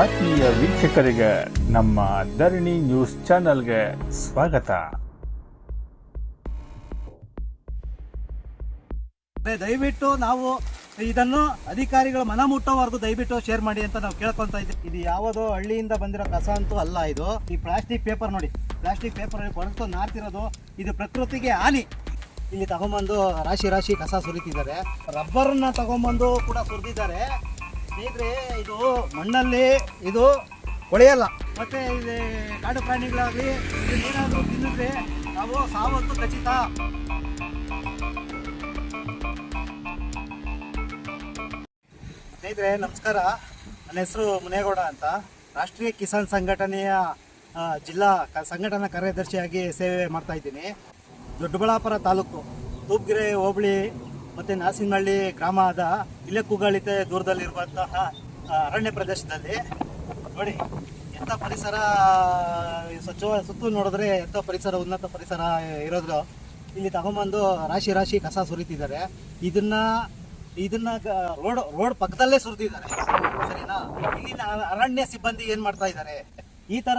ಆತ್ಮೀಯ ವೀಕ್ಷಕರಿಗೆ ನಮ್ಮ ಧರಣಿ ನ್ಯೂಸ್ ಚಾನೆಲ್ಗೆ ಸ್ವಾಗತ. ದಯವಿಟ್ಟು ನಾವು ಇದನ್ನು ಅಧಿಕಾರಿಗಳು ಮನ ಮುಟ್ಟೋವರೆಗೂ ದಯವಿಟ್ಟು ಶೇರ್ ಮಾಡಿ ಅಂತ ನಾವು ಕೇಳ್ಕೊಂತ ಇದ್ದೀವಿ. ಇದು ಯಾವುದೋ ಹಳ್ಳಿಯಿಂದ ಬಂದಿರೋ ಕಸ ಅಂತೂ ಅಲ್ಲ ಇದು. ಈ ಪ್ಲಾಸ್ಟಿಕ್ ಪೇಪರ್ ನೋಡಿ. ಪ್ಲಾಸ್ಟಿಕ್ ಪೇಪರ್ ಕೊಡ್ತು ನಾರ್ತಿರೋದು. ಇದು ಪ್ರಕೃತಿಗೆ ಹಾನಿ. ಇಲ್ಲಿ ತಗೊಂಬಂದು ರಾಶಿ ರಾಶಿ ಕಸ ಸುರಿತಿದ್ದಾರೆ. ರಬ್ಬರನ್ನ ತಗೊಂಬಂದು ಕೂಡ ಸುರಿದಿದ್ದಾರೆ. ಸ್ನೇಹಿತರೆ, ಇದು ಮಣ್ಣಲ್ಲಿ ಇದು ಕೊಳೆಯಲ್ಲ. ಮತ್ತೆ ಇಲ್ಲಿ ಕಾಡು ಪ್ರಾಣಿಗಳಾಗಲಿ ಏನಾದರೂ ತಿನ್ನಿದ್ರೆ ನಾವು ಸಾವತ್ತು ಖಚಿತ. ಸ್ನೇಹಿತರೆ, ನಮಸ್ಕಾರ. ನನ್ನ ಹೆಸರು ಮುನೇಗೌಡ ಅಂತ. ರಾಷ್ಟ್ರೀಯ ಕಿಸಾನ್ ಸಂಘಟನೆಯ ಜಿಲ್ಲಾ ಸಂಘಟನಾ ಕಾರ್ಯದರ್ಶಿಯಾಗಿ ಸೇವೆ ಮಾಡ್ತಾ ಇದ್ದೀನಿ. ದೊಡ್ಡಬಳ್ಳಾಪುರ ತಾಲೂಕು, ತೂಪ್ಗೆರೆ ಹೋಬಳಿ ಮತ್ತು ನಾಸಿನಹಳ್ಳಿ ಗ್ರಾಮದ ಇಲ್ಲೇ ಕುಗಾಳಿತೆ ದೂರದಲ್ಲಿರುವಂತಹ ಅರಣ್ಯ ಪ್ರದೇಶದಲ್ಲಿ. ನೋಡಿ ಎಂಥ ಪರಿಸರ, ಸ್ವಚ್ಛ ಸುತ್ತು ನೋಡಿದ್ರೆ ಎಂಥ ಪರಿಸರ, ಉನ್ನತ ಪರಿಸರ ಇರೋದ್ರು ಇಲ್ಲಿ ತಗೊಂಬಂದು ರಾಶಿ ರಾಶಿ ಕಸ ಸುರಿತಿದ್ದಾರೆ. ಇದನ್ನ ಇದನ್ನ ರೋಡ್ ರೋಡ್ ಪಕ್ಕದಲ್ಲೇ ಸುರಿದಿದ್ದಾರೆ. ಸರಿನಾ? ಇಲ್ಲಿನ ಅರಣ್ಯ ಸಿಬ್ಬಂದಿ ಏನ್ ಮಾಡ್ತಾ ಇದ್ದಾರೆ? ಈ ತರ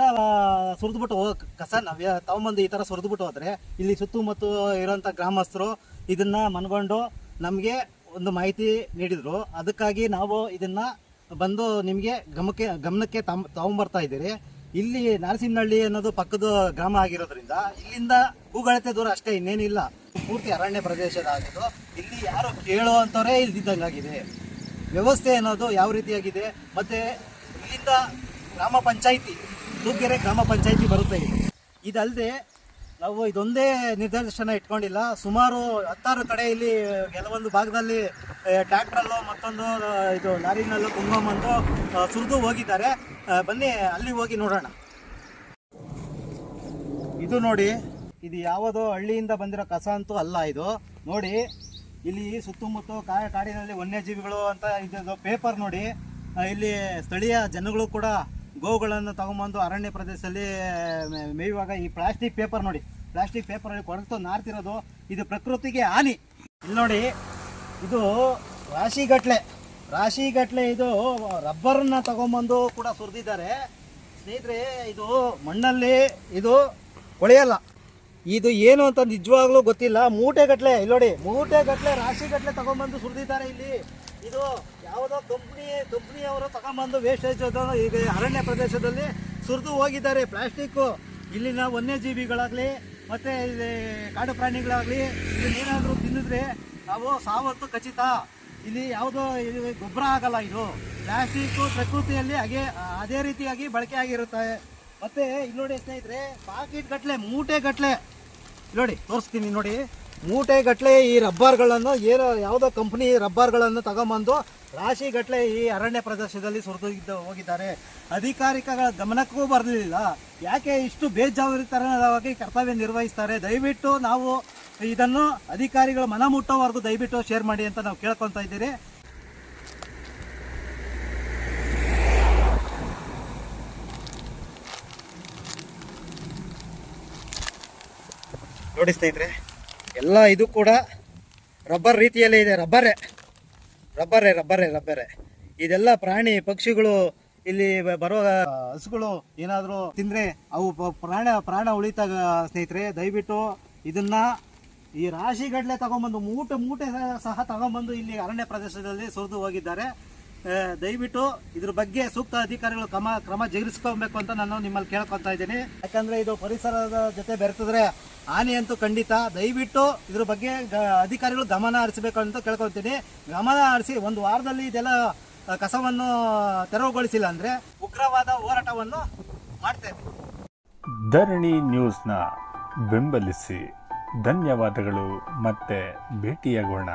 ಸುರಿದ್ಬಿಟ್ಟು ಹೋಗ್, ಕಸ ನಾವ್ಯ ತಗೊಂಬಂದು ಈ ತರ ಸುರಿದ್ಬಿಟ್ಟು ಹೋದ್ರೆ, ಇಲ್ಲಿ ಸುತ್ತಮುತ್ತ ಇರೋಂಥ ಗ್ರಾಮಸ್ಥರು ಇದನ್ನ ಮನ್ಕೊಂಡು ನಮಗೆ ಒಂದು ಮಾಹಿತಿ ನೀಡಿದರು. ಅದಕ್ಕಾಗಿ ನಾವು ಇದನ್ನ ಬಂದು ನಿಮಗೆ ಗಮಕ್ಕೆ, ಗಮನಕ್ಕೆ ತಮ್ ತಗೊಂಬರ್ತಾ ಇದ್ದೀರಿ. ಇಲ್ಲಿ ನರಸಿಂಹಳ್ಳಿ ಅನ್ನೋದು ಪಕ್ಕದ ಗ್ರಾಮ ಆಗಿರೋದ್ರಿಂದ ಇಲ್ಲಿಂದ ಹೂಗಳತೆ ದೂರ ಅಷ್ಟೇ ಇನ್ನೇನಿಲ್ಲ. ಪೂರ್ತಿ ಅರಣ್ಯ ಪ್ರದೇಶದ ಆಗಿದ್ದು ಇಲ್ಲಿ ಯಾರು ಕೇಳೋ ಅಂತವರೇ ಇಲ್ದಿದ್ದಂಗಾಗಿದೆ ವ್ಯವಸ್ಥೆ ಅನ್ನೋದು ಯಾವ ರೀತಿಯಾಗಿದೆ? ಮತ್ತೆ ಇಲ್ಲಿಂದ ಗ್ರಾಮ ಪಂಚಾಯಿತಿ, ತೂಕೆರೆ ಗ್ರಾಮ ಪಂಚಾಯಿತಿ ಬರುತ್ತೆ. ಇದು ಇದಲ್ಲದೆ ನಾವು ಇದೊಂದೇ ನಿದರ್ಶನ ಇಟ್ಕೊಂಡಿಲ್ಲ. ಸುಮಾರು ಹತ್ತಾರು ಕಡೆ ಇಲ್ಲಿ ಕೆಲವೊಂದು ಭಾಗದಲ್ಲಿ ಟ್ರ್ಯಾಕ್ಟ್ರಲ್ಲೋ ಮತ್ತೊಂದು ಇದು ಲಾರಿನಲ್ಲೋ ತುಂಬಂದು ಸುರಿದು ಹೋಗಿದ್ದಾರೆ. ಬನ್ನಿ, ಅಲ್ಲಿ ಹೋಗಿ ನೋಡೋಣ. ಇದು ನೋಡಿ, ಇದು ಯಾವುದೋ ಹಳ್ಳಿಯಿಂದ ಬಂದಿರೋ ಕಸ ಅಂತೂ ಅಲ್ಲ ಇದು. ನೋಡಿ, ಇಲ್ಲಿ ಸುತ್ತಮುತ್ತ ಕಾಯ ಕಾಡಿನಲ್ಲಿ ವನ್ಯಜೀವಿಗಳು ಅಂತ ಇದು ಪೇಪರ್ ನೋಡಿ. ಇಲ್ಲಿ ಸ್ಥಳೀಯ ಜನಗಳು ಕೂಡ ಗೋವುಗಳನ್ನು ತಗೊಂಬಂದು ಅರಣ್ಯ ಪ್ರದೇಶದಲ್ಲಿ ಮೇಯುವಾಗ ಈ ಪ್ಲಾಸ್ಟಿಕ್ ಪೇಪರ್ ನೋಡಿ. ಪ್ಲಾಸ್ಟಿಕ್ ಪೇಪರಲ್ಲಿ ಕೊರತು ನಾರ್ತಿರೋದು, ಇದು ಪ್ರಕೃತಿಗೆ ಹಾನಿ. ಇಲ್ಲಿ ನೋಡಿ, ಇದು ರಾಶಿಗಟ್ಲೆ. ರಾಶಿಗಟ್ಲೆ ಇದು ರಬ್ಬರನ್ನ ತಗೊಂಬಂದು ಕೂಡ ಸುರಿದಿದ್ದಾರೆ. ಸ್ನೇಹಿತರೆ, ಇದು ಮಣ್ಣಲ್ಲಿ ಇದು ಕೊಳೆಯಲ್ಲ. ಇದು ಏನು ಅಂತ ನಿಜವಾಗ್ಲೂ ಗೊತ್ತಿಲ್ಲ. ಮೂಟೆಗಟ್ಲೆ, ಇಲ್ಲಿ ನೋಡಿ, ಮೂಟೆಗಟ್ಲೆ, ರಾಶಿಗಟ್ಲೆ ತಗೊಂಬಂದು ಸುರಿದಿದ್ದಾರೆ ಇಲ್ಲಿ. ಇದು ಯಾವುದೋ ಕಂಪ್ನಿ ಕಂಪ್ನಿಯವರು ತಗೊಂಬಂದು ವೇಸ್ಟೇಜ್ ಈಗ ಅರಣ್ಯ ಪ್ರದೇಶದಲ್ಲಿ ಸುರಿದು ಹೋಗಿದ್ದಾರೆ. ಪ್ಲಾಸ್ಟಿಕ್ಕು ಇಲ್ಲಿನ ವನ್ಯಜೀವಿಗಳಾಗಲಿ, ಮತ್ತು ಇಲ್ಲಿ ಕಾಡು ಪ್ರಾಣಿಗಳಾಗಲಿ ಏನಾದರೂ ತಿನ್ನಿದ್ರೆ ನಾವು ಸಾವತ್ತು ಖಚಿತ. ಇಲ್ಲಿ ಯಾವುದೋ ಇದು ಗೊಬ್ಬರ ಆಗಲ್ಲ ಇದು. ಪ್ಲಾಸ್ಟಿಕ್ಕು ಪ್ರಕೃತಿಯಲ್ಲಿ ಹಾಗೆ, ಅದೇ ರೀತಿಯಾಗಿ ಬಳಕೆ ಆಗಿರುತ್ತೆ. ಮತ್ತು ಇಲ್ಲಿ ನೋಡಿ ಸ್ನೇಹಿತರೆ ಪಾಕಿಟ್ ಗಟ್ಟಲೆ ಮೂಟೆ ಗಟ್ಟಲೆ ನೋಡಿ, ತೋರಿಸ್ತೀನಿ ನೋಡಿ. ಮೂಟೆ ಗಟ್ಟಲೆ ಈ ರಬ್ಬರ್ಗಳನ್ನು, ಏನೋ ಯಾವುದೋ ಕಂಪ್ನಿ ರಬ್ಬರ್ಗಳನ್ನು ತಗೊಂಬಂದು ರಾಶಿ ಗಟ್ಟಲೆ ಈ ಅರಣ್ಯ ಪ್ರದೇಶದಲ್ಲಿ ಸುರಿದು ಹೋಗಿದ್ದಾರೆ. ಅಧಿಕಾರಿಗಳ ಗಮನಕ್ಕೂ ಬರಲಿಲ್ಲ. ಯಾಕೆ ಇಷ್ಟು ಬೇಜವಾಬ್ದಾರಿತನವಾಗಿ ಕರ್ತವ್ಯ ನಿರ್ವಹಿಸ್ತಾರೆ? ದಯವಿಟ್ಟು ನಾವು ಇದನ್ನು ಅಧಿಕಾರಿಗಳು ಮನ ಮುಟ್ಟೋವರೆಗೂ ದಯವಿಟ್ಟು ಶೇರ್ ಮಾಡಿ ಅಂತ ನಾವು ಕೇಳ್ಕೊತಾ ಇದ್ದೀರಿ. ನೋಡಿ ಸ್ನೇಹಿತರೆ ಎಲ್ಲ ಇದು ಕೂಡ ರಬ್ಬರ್ ರೀತಿಯಲ್ಲೇ ಇದೆ, ರಬ್ಬರೇ. ರಬ್ಬರೇ ರಬ್ಬರೇ ರಬ್ಬರೇ. ಇದೆಲ್ಲ ಪ್ರಾಣಿ ಪಕ್ಷಿಗಳು ಇಲ್ಲಿ ಬರೋ ಹಸುಗಳು ಏನಾದರೂ ತಿಂದರೆ ಅವು ಪ್ರಾಣ ಪ್ರಾಣ ಉಳಿತಾಗ, ಸ್ನೇಹಿತರೆ, ದಯವಿಟ್ಟು ಇದನ್ನ ಈ ರಾಶಿಗಟ್ಟಲೆ ತಗೊಂಬಂದು, ಮೂಟೆ ಮೂಟೆ ಸಹ- ತಗೊಂಬಂದು ಇಲ್ಲಿ ಅರಣ್ಯ ಪ್ರದೇಶದಲ್ಲಿ ಸುರಿದು ಹೋಗಿದ್ದಾರೆ. ದಯವಿಟ್ಟು ಇದ್ರ ಬಗ್ಗೆ ಸೂಕ್ತ ಅಧಿಕಾರಿಗಳು ಕ್ರಮ ಕ್ರಮ ಜರುಗಿಸ್ಕೊಬೇಕು ಅಂತ ನಾನು ನಿಮ್ಮಲ್ಲಿ ಕೇಳ್ಕೊತಾ ಇದ್ದೀನಿ. ಯಾಕಂದ್ರೆ ಇದು ಪರಿಸರದ ಜೊತೆ ಬೆರೆತಿದ್ರೆ ಹಾನಿ ಅಂತೂ ಖಂಡಿತ. ದಯವಿಟ್ಟು ಇದ್ರ ಬಗ್ಗೆ ಅಧಿಕಾರಿಗಳು ಗಮನ ಹರಿಸಬೇಕು ಅಂತ ಕೇಳ್ಕೊತೀನಿ ಗಮನ ಹರಿಸಿ ಒಂದು ವಾರದಲ್ಲಿ ಇದೆಲ್ಲ ಕಸವನ್ನು ತೆರವುಗೊಳಿಸಿಲ್ಲ ಅಂದ್ರೆ ಉಗ್ರವಾದ ಹೋರಾಟವನ್ನು ಮಾಡ್ತೇವೆ ಧರಣಿ ನ್ಯೂಸ್ನ ಬೆಂಬಲಿಸಿ. ಧನ್ಯವಾದಗಳು. ಮತ್ತೆ ಭೇಟಿಯಾಗೋಣ.